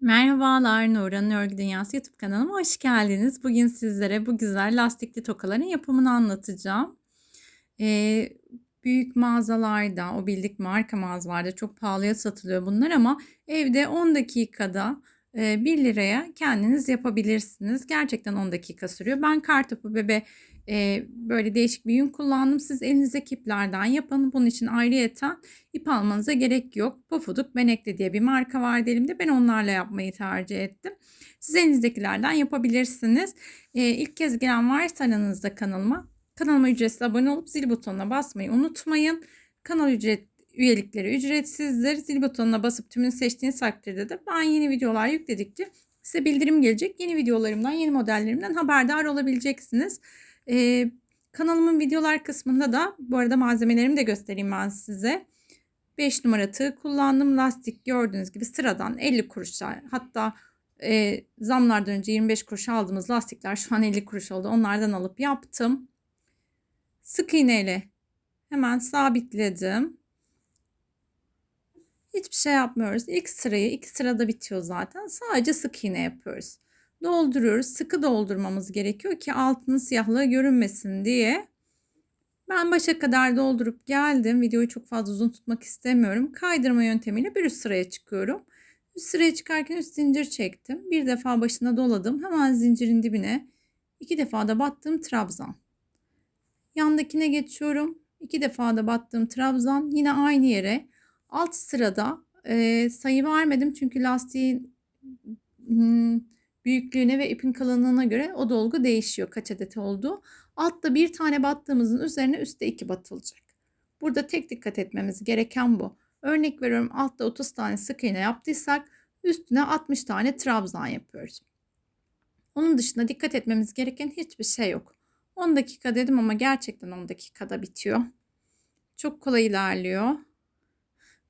Merhabalar, Nurhan'ın Örgü Dünyası YouTube kanalıma hoş geldiniz. Bugün sizlere bu güzel lastikli tokaların yapımını anlatacağım. Ee, büyük mağazalarda, o bildik marka mağazalarda çok pahalıya satılıyor bunlar ama evde 10 dakikada 1 liraya kendiniz yapabilirsiniz. Gerçekten 10 dakika sürüyor. Ben kartopu bebe e, böyle değişik bir yün kullandım. Siz elinizdeki iplerden yapın. Bunun için ayrıyeten ip almanıza gerek yok. Pofuduk Benekli diye bir marka vardı elimde. Ben onlarla yapmayı tercih ettim. Siz elinizdekilerden yapabilirsiniz. E, ilk kez gelen varsa aranızda kanalıma kanalıma ücretsiz abone olup zil butonuna basmayı unutmayın. Kanal ücret üyelikleri ücretsizdir. Zil butonuna basıp tümünü seçtiğiniz takdirde de ben yeni videolar yükledikçe size bildirim gelecek. Yeni videolarımdan, yeni modellerimden haberdar olabileceksiniz. Ee, kanalımın videolar kısmında da bu arada malzemelerimi de göstereyim ben size. 5 numara tığ kullandım. Lastik gördüğünüz gibi sıradan 50 kuruşa hatta e, zamlardan önce 25 kuruş aldığımız lastikler şu an 50 kuruş oldu. Onlardan alıp yaptım. Sık iğneyle hemen sabitledim. Hiçbir şey yapmıyoruz. İlk sırayı iki sırada bitiyor zaten. Sadece sık iğne yapıyoruz. Dolduruyoruz. Sıkı doldurmamız gerekiyor ki altının siyahlığı görünmesin diye. Ben başa kadar doldurup geldim. Videoyu çok fazla uzun tutmak istemiyorum. Kaydırma yöntemiyle bir üst sıraya çıkıyorum. Üst sıraya çıkarken üst zincir çektim. Bir defa başına doladım. Hemen zincirin dibine iki defa da battım trabzan. Yandakine geçiyorum. İki defa da battığım trabzan. Yine aynı yere. Alt sırada e, sayı vermedim çünkü lastiğin hmm, büyüklüğüne ve ipin kalınlığına göre o dolgu değişiyor kaç adet olduğu. Altta bir tane battığımızın üzerine üstte iki batılacak. Burada tek dikkat etmemiz gereken bu. Örnek veriyorum altta 30 tane sık iğne yaptıysak üstüne 60 tane trabzan yapıyoruz. Onun dışında dikkat etmemiz gereken hiçbir şey yok. 10 dakika dedim ama gerçekten 10 dakikada bitiyor. Çok kolay ilerliyor.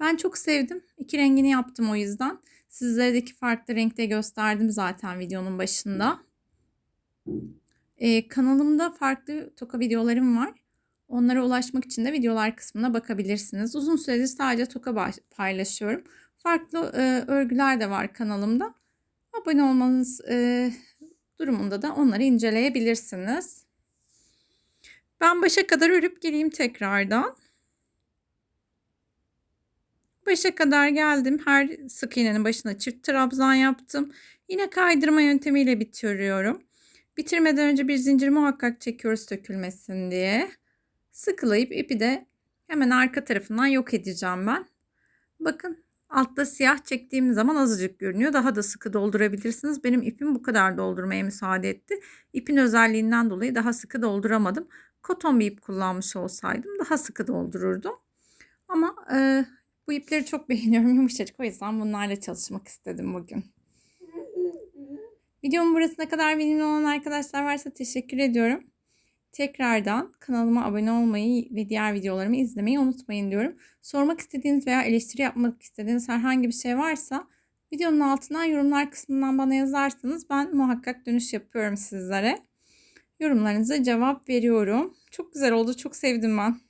Ben çok sevdim. İki rengini yaptım o yüzden. Sizlere de iki farklı renkte gösterdim zaten videonun başında. Ee, kanalımda farklı toka videolarım var. Onlara ulaşmak için de videolar kısmına bakabilirsiniz. Uzun süredir sadece toka paylaşıyorum. Farklı e, örgüler de var kanalımda. Abone olmanız e, durumunda da onları inceleyebilirsiniz. Ben başa kadar örüp geleyim tekrardan. Başa kadar geldim. Her sık iğnenin başına çift trabzan yaptım. Yine kaydırma yöntemiyle bitiriyorum. Bitirmeden önce bir zincir muhakkak çekiyoruz dökülmesin diye. Sıkılayıp ipi de hemen arka tarafından yok edeceğim ben. Bakın altta siyah çektiğim zaman azıcık görünüyor. Daha da sıkı doldurabilirsiniz. Benim ipim bu kadar doldurmaya müsaade etti. İpin özelliğinden dolayı daha sıkı dolduramadım. Koton bir ip kullanmış olsaydım daha sıkı doldururdum. Ama e, bu ipleri çok beğeniyorum yumuşacık. O yüzden bunlarla çalışmak istedim bugün. Videomun burasına kadar benimle olan arkadaşlar varsa teşekkür ediyorum. Tekrardan kanalıma abone olmayı ve diğer videolarımı izlemeyi unutmayın diyorum. Sormak istediğiniz veya eleştiri yapmak istediğiniz herhangi bir şey varsa videonun altından yorumlar kısmından bana yazarsanız ben muhakkak dönüş yapıyorum sizlere. Yorumlarınıza cevap veriyorum. Çok güzel oldu. Çok sevdim ben.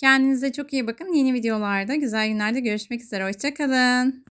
Kendinize çok iyi bakın. Yeni videolarda, güzel günlerde görüşmek üzere. Hoşçakalın.